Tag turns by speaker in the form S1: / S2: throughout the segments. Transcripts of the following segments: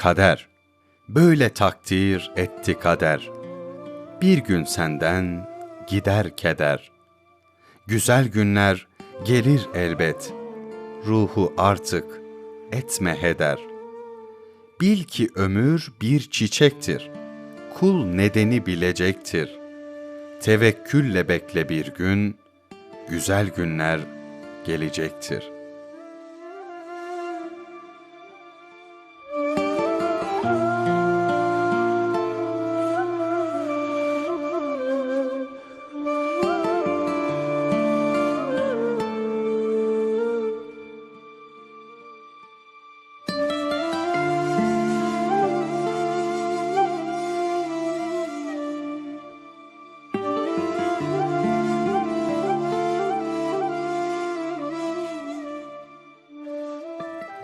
S1: kader. Böyle takdir etti kader. Bir gün senden gider keder. Güzel günler gelir elbet. Ruhu artık etme heder. Bil ki ömür bir çiçektir. Kul nedeni bilecektir. Tevekkülle bekle bir gün, güzel günler gelecektir.''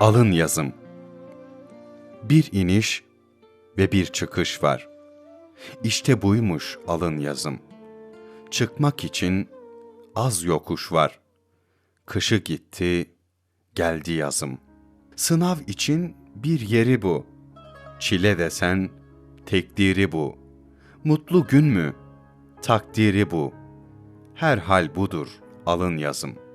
S1: Alın yazım. Bir iniş ve bir çıkış var. İşte buymuş alın yazım. Çıkmak için az yokuş var. Kışı gitti, geldi yazım. Sınav için bir yeri bu. Çile desen tekdiri bu. Mutlu gün mü? Takdiri bu. Her hal budur alın yazım.''